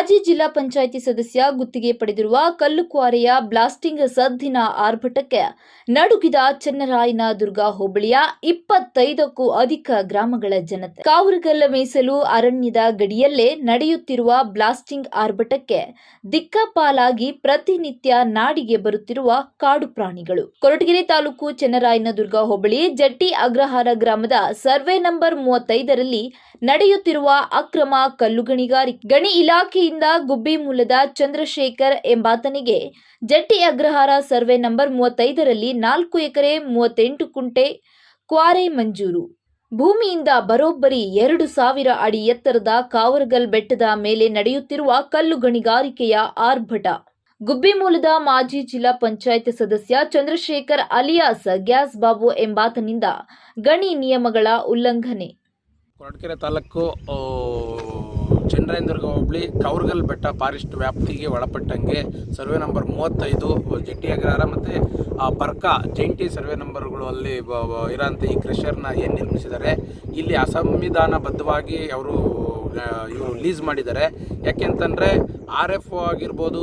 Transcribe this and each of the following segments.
ಮಾಜಿ ಜಿಲ್ಲಾ ಪಂಚಾಯಿತಿ ಸದಸ್ಯ ಗುತ್ತಿಗೆ ಪಡೆದಿರುವ ಕಲ್ಲು ಕ್ವಾರೆಯ ಬ್ಲಾಸ್ಟಿಂಗ್ ಸದ್ದಿನ ಆರ್ಭಟಕ್ಕೆ ನಡುಗಿದ ಚನ್ನರಾಯನದುರ್ಗ ಹೋಬಳಿಯ ಇಪ್ಪತ್ತೈದಕ್ಕೂ ಅಧಿಕ ಗ್ರಾಮಗಳ ಜನತೆ. ಕಾವರಗಲ್ಲ ಮೀಸಲು ಅರಣ್ಯದ ಗಡಿಯಲ್ಲೇ ನಡೆಯುತ್ತಿರುವ ಬ್ಲಾಸ್ಟಿಂಗ್ ಆರ್ಭಟಕ್ಕೆ ದಿಕ್ಕಾಪಾಲಾಗಿ ಪ್ರತಿನಿತ್ಯ ನಾಡಿಗೆ ಬರುತ್ತಿರುವ ಕಾಡು ಪ್ರಾಣಿಗಳು. ಕೊರಟಗೆರೆ ತಾಲೂಕು ಚನ್ನರಾಯನದುರ್ಗ ಹೋಬಳಿ ಜಟ್ಟಿ ಅಗ್ರಹಾರ ಗ್ರಾಮದ ಸರ್ವೆ ನಂಬರ್ ಮೂವತ್ತೈದರಲ್ಲಿ ನಡೆಯುತ್ತಿರುವ ಅಕ್ರಮ ಕಲ್ಲುಗಣಿಗಾರಿಕೆ ಗಣಿ ಇಲಾಖೆಯಿಂದ ಗುಬ್ಬಿ ಮೂಲದ ಚಂದ್ರಶೇಖರ್ ಎಂಬಾತನಿಗೆ ಜಟ್ಟಿ ಅಗ್ರಹಾರ ಸರ್ವೆ ನಂಬರ್ ಮೂವತ್ತೈದರಲ್ಲಿ ನಾಲ್ಕು ಎಕರೆ ಮೂವತ್ತೆಂಟು ಕುಂಟೆ ಕ್ವಾರೆ ಮಂಜೂರು. ಭೂಮಿಯಿಂದ ಬರೋಬ್ಬರಿ ಎರಡು ಸಾವಿರ ಅಡಿ ಎತ್ತರದ ಕಾವರಗಲ್ ಬೆಟ್ಟದ ಮೇಲೆ ನಡೆಯುತ್ತಿರುವ ಕಲ್ಲು ಗಣಿಗಾರಿಕೆಯ ಆರ್ಭಟ. ಗುಬ್ಬಿ ಮೂಲದ ಮಾಜಿ ಜಿಲ್ಲಾ ಪಂಚಾಯತ್ ಸದಸ್ಯ ಚಂದ್ರಶೇಖರ್ ಅಲಿಯಾಸ್ ಗ್ಯಾಸ್ ಬಾಬು ಎಂಬಾತನಿಂದ ಗಣಿ ನಿಯಮಗಳ ಉಲ್ಲಂಘನೆ. ಕೊರಟಗೆರೆ ತಾಲೂಕು ಆ, ಚಂದ್ರಾಯನದುರ್ಗ ಹೋಬಳಿ ಕೌರ್ಗಲ್ ಬೆಟ್ಟ ಫಾರೆಸ್ಟ್ ವ್ಯಾಪ್ತಿಗೆ ಒಳಪಟ್ಟಂಗೆ ಸರ್ವೆ ನಂಬರ್ ಮೂವತ್ತೈದು ಜಂಟಿ ಅಗ್ರಹಾರ ಮತ್ತು ಬರ್ಕ ಜಂಟಿ ಸರ್ವೆ ನಂಬರ್ಗಳು ಅಲ್ಲಿ ಇರೋಂಥ ಈ ಕ್ರೆಷರ್ನ ಏನು ನಿರ್ಮಿಸಿದ್ದಾರೆ ಇಲ್ಲಿ ಅಸಂವಿಧಾನಬದ್ಧವಾಗಿ ಅವರು ಇವರು ಲೀಸ್ ಮಾಡಿದ್ದಾರೆ. ಯಾಕೆಂತಂದರೆ ಆರ್ ಎಫ್ ಆಗಿರ್ಬೋದು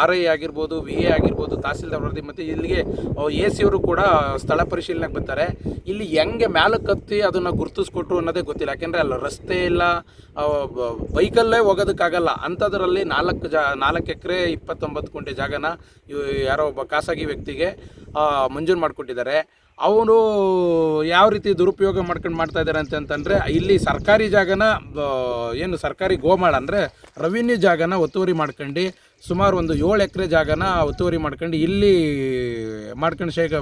ಆರ್ ಐ ಆಗಿರ್ಬೋದು ವಿ ಎ ಆಗಿರ್ಬೋದು, ತಹಸೀಲ್ದಾರ್ ವರದಿ, ಮತ್ತು ಇಲ್ಲಿಗೆ ಎ ಸಿ ಅವರು ಕೂಡ ಸ್ಥಳ ಪರಿಶೀಲನೆಗೆ ಬರ್ತಾರೆ. ಇಲ್ಲಿ ಹೆಂಗೆ ಮ್ಯಾಲಕ್ಕೆ ಕತ್ತಿ ಅದನ್ನು ಗುರುತಿಸ್ಕೊಟ್ರು ಅನ್ನೋದೇ ಗೊತ್ತಿಲ್ಲ. ಯಾಕೆಂದರೆ ಅಲ್ಲಿ ರಸ್ತೆ ಇಲ್ಲ ಬೈಕಲ್ಲೇ ಹೋಗೋದಕ್ಕಾಗಲ್ಲ. ಅಂಥದ್ರಲ್ಲಿ ನಾಲ್ಕು ಜಾ, ನಾಲ್ಕು ಎಕರೆ, ಇಪ್ಪತ್ತೊಂಬತ್ತು ಕುಂಟೆ ಜಾಗನ ಯಾರೋ ಒಬ್ಬ ಖಾಸಗಿ ವ್ಯಕ್ತಿಗೆ ಮಂಜೂರು ಮಾಡಿಕೊಟ್ಟಿದ್ದಾರೆ. ಅವರು ಯಾವ ರೀತಿ ದುರುಪಯೋಗ ಮಾಡ್ಕೊಂಡು ಮಾಡ್ತಾ ಇದ್ದಾರೆ ಅಂತ ಅಂತಂದರೆ, ಇಲ್ಲಿ ಸರ್ಕಾರಿ ಜಾಗನ ಏನು ಸರ್ಕಾರಿ ಗೋಮಾಳ ಅಂದರೆ ರೆವಿನ್ಯೂ ಜಾಗನ ಒತ್ತುವರಿ ಮಾಡ್ಕೊಂಡು, ಸುಮಾರು ಒಂದು ಏಳು ಎಕರೆ ಜಾಗನ ಒತ್ತುವರಿ ಮಾಡ್ಕೊಂಡು, ಇಲ್ಲಿ ಮಾಡ್ಕೊಂಡು ಶೇಖ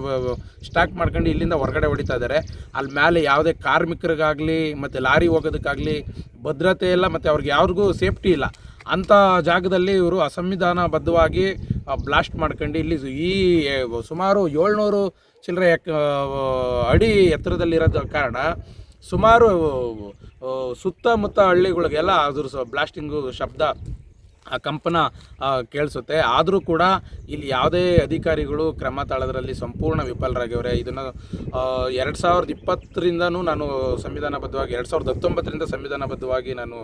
ಸ್ಟಾಕ್ ಮಾಡ್ಕೊಂಡು ಇಲ್ಲಿಂದ ಹೊರಗಡೆ ಹೊಡಿತಾ ಇದ್ದಾರೆ ಅಲ್ಲಿ ಮೇಲೆ ಯಾವುದೇ ಕಾರ್ಮಿಕರಿಗಾಗಲಿ, ಮತ್ತು ಲಾರಿ ಹೋಗೋದಕ್ಕಾಗಲಿ, ಭದ್ರತೆ ಇಲ್ಲ ಮತ್ತು ಅವ್ರಿಗೆ ಯಾರಿಗೂ ಸೇಫ್ಟಿ ಇಲ್ಲ. ಅಂಥ ಜಾಗದಲ್ಲಿ ಇವರು ಅಸಂವಿಧಾನಬದ್ಧವಾಗಿ ಬ್ಲಾಸ್ಟ್ ಮಾಡ್ಕೊಂಡು ಇಲ್ಲಿ ಈ ಸುಮಾರು ಏಳ್ನೂರು ಚಿಲ್ಲರೆ ಅಡಿ ಎತ್ತರದಲ್ಲಿರೋದ ಕಾರಣ ಸುಮಾರು ಸುತ್ತಮುತ್ತ ಹಳ್ಳಿಗಳಿಗೆಲ್ಲ ಅದ್ರ ಬ್ಲಾಸ್ಟಿಂಗು ಶಬ್ದ ಕಂಪನ ಕೇಳಿಸುತ್ತೆ. ಆದರೂ ಕೂಡ ಇಲ್ಲಿ ಯಾವುದೇ ಅಧಿಕಾರಿಗಳು ಕ್ರಮ ತಾಳೋದ್ರಲ್ಲಿ ಸಂಪೂರ್ಣ ವಿಫಲರಾಗಿವ್ರೆ ಇದನ್ನು ಎರಡು ಸಾವಿರದ ಇಪ್ಪತ್ತರಿಂದನೂ ನಾನು ಸಂವಿಧಾನಬದ್ಧವಾಗಿ ಎರಡು ಸಾವಿರದ ಹತ್ತೊಂಬತ್ತರಿಂದ ಸಂವಿಧಾನಬದ್ಧವಾಗಿ ನಾನು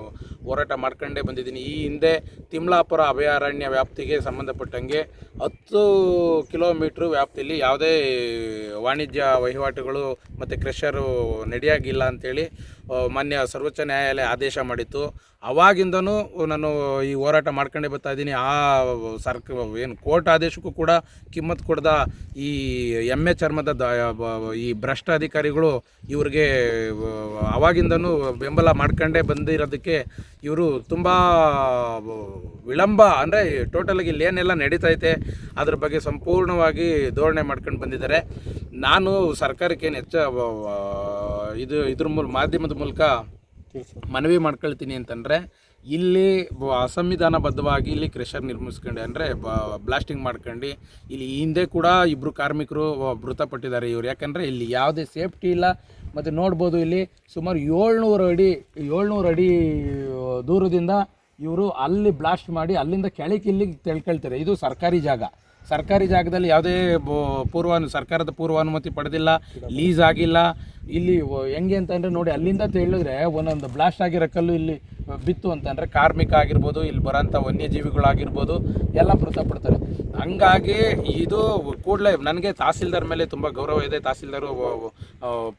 ಹೋರಾಟ ಮಾಡ್ಕೊಂಡೇ ಬಂದಿದ್ದೀನಿ. ಈ ಹಿಂದೆ ತಿಮ್ಲಾಪುರ ಅಭಯಾರಣ್ಯ ವ್ಯಾಪ್ತಿಗೆ ಸಂಬಂಧಪಟ್ಟಂಗೆ ಹತ್ತು ಕಿಲೋಮೀಟ್ರ್ ವ್ಯಾಪ್ತಿಯಲ್ಲಿ ಯಾವುದೇ ವಾಣಿಜ್ಯ ವಹಿವಾಟುಗಳು ಮತ್ತು ಕ್ರೆಷರು ನಡೆಯಾಗಿಲ್ಲ ಅಂಥೇಳಿ ಆ, ಮಾನ್ಯ ಸರ್ವೋಚ್ಚ ನ್ಯಾಯಾಲಯ ಆದೇಶ ಮಾಡಿತ್ತು. ಅವಾಗಿಂದನೂ ನಾನು ಈ ಹೋರಾಟ ಮಾಡ್ಕೊಂಡೇ ಬರ್ತಾ ಇದ್ದೀನಿ. ಆ ಸರ್ಕ, ಏನು ಕೋರ್ಟ್ ಆದೇಶಕ್ಕೂ ಕೂಡ ಕಿಮ್ಮತ್ತು ಕೊಡ್ದ ಈ ಎಮ್ಮೆ ಚರ್ಮದ ಈ ಭ್ರಷ್ಟ ಅಧಿಕಾರಿಗಳು ಇವ್ರಿಗೆ, ಅವಾಗಿಂದನೂ ಬೆಂಬಲ ಮಾಡ್ಕೊಂಡೇ ಬಂದಿರೋದಕ್ಕೆ ಇವರು ತುಂಬ, ವಿಳಂಬ ಅಂದರೆ ಟೋಟಲಾಗಿ ಇಲ್ಲಿ ಏನೆಲ್ಲ ನಡೀತೈತೆ ಅದ್ರ ಬಗ್ಗೆ ಸಂಪೂರ್ಣವಾಗಿ ಧೋರಣೆ ಮಾಡ್ಕೊಂಡು ಬಂದಿದ್ದಾರೆ. ನಾನು ಸರ್ಕಾರಕ್ಕೆ ಹೆಚ್ಚ ಇದು, ಇದ್ರ ಮೂಲ, ಮಾಧ್ಯಮದ ಮೂಲಕ ಮನವಿ ಮಾಡ್ಕೊಳ್ತೀನಿ ಅಂತಂದರೆ, ಇಲ್ಲಿ ಅಸಂವಿಧಾನಬದ್ಧವಾಗಿ ಇಲ್ಲಿ ಕ್ರೆಷರ್ ನಿರ್ಮಿಸ್ಕೊಂಡು ಅಂದರೆ ಬ್ಲಾಸ್ಟಿಂಗ್ ಮಾಡ್ಕೊಂಡು, ಇಲ್ಲಿ ಹಿಂದೆ ಕೂಡ ಇಬ್ಬರು ಕಾರ್ಮಿಕರು ಮೃತಪಟ್ಟಿದ್ದಾರೆ ಇವರು. ಯಾಕಂದರೆ ಇಲ್ಲಿ ಯಾವುದೇ ಸೇಫ್ಟಿ ಇಲ್ಲ. ಮತ್ತು ನೋಡ್ಬೋದು ಇಲ್ಲಿ ಸುಮಾರು ಏಳ್ನೂರು ಅಡಿ ಏಳ್ನೂರು ಅಡಿ ದೂರದಿಂದ ಇವರು ಅಲ್ಲಿ ಬ್ಲಾಸ್ಟ್ ಮಾಡಿ, ಅಲ್ಲಿಂದ ಕೆಳಕ್ಕೆ ಇಲ್ಲಿಗೆ ತಿಳ್ಕೊಳ್ತಾರೆ. ಇದು ಸರ್ಕಾರಿ ಜಾಗ. ಸರ್ಕಾರಿ ಜಾಗದಲ್ಲಿ ಯಾವುದೇ ಪೂರ್ವ ಸರ್ಕಾರದ ಪೂರ್ವಾನುಮತಿ ಪಡೆದಿಲ್ಲ ಲೀಸ್ ಆಗಿಲ್ಲ. ಇಲ್ಲಿ ಹೆಂಗೆ ಅಂತಂದರೆ ನೋಡಿ, ಅಲ್ಲಿಂದ ತಿಳಿದ್ರೆ ಒಂದೊಂದು ಬ್ಲಾಸ್ಟ್ ಆಗಿರೋ ಕಲ್ಲು ಇಲ್ಲಿ ಬಿತ್ತು ಅಂತಂದರೆ ಕಾರ್ಮಿಕ ಆಗಿರ್ಬೋದು, ಇಲ್ಲಿ ಬರೋಂಥ ವನ್ಯಜೀವಿಗಳಾಗಿರ್ಬೋದು, ಎಲ್ಲ ಮೃತಪಡ್ತಾರೆ. ಹಂಗಾಗಿ ಇದು ಕೂಡಲೇ ನನಗೆ ತಹಸೀಲ್ದಾರ್ ಮೇಲೆ ತುಂಬ ಗೌರವ ಇದೆ. ತಹಸೀಲ್ದಾರು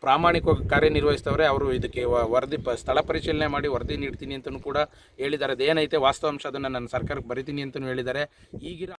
ಪ್ರಾಮಾಣಿಕವಾಗಿ ಕಾರ್ಯನಿರ್ವಹಿಸ್ತವ್ರೆ. ಅವರು ಇದಕ್ಕೆ ವರದಿ ಸ್ಥಳ ಪರಿಶೀಲನೆ ಮಾಡಿ ವರದಿ ನೀಡ್ತೀನಿ ಅಂತಲೂ ಕೂಡ ಹೇಳಿದ್ದಾರೆ. ಅದೇನೈತೆ ವಾಸ್ತವಾಂಶ ಅದನ್ನು ನಾನು ಸರ್ಕಾರಕ್ಕೆ ಬರಿತೀನಿ ಅಂತಲೂ ಹೇಳಿದ್ದಾರೆ. ಈಗಿರೋ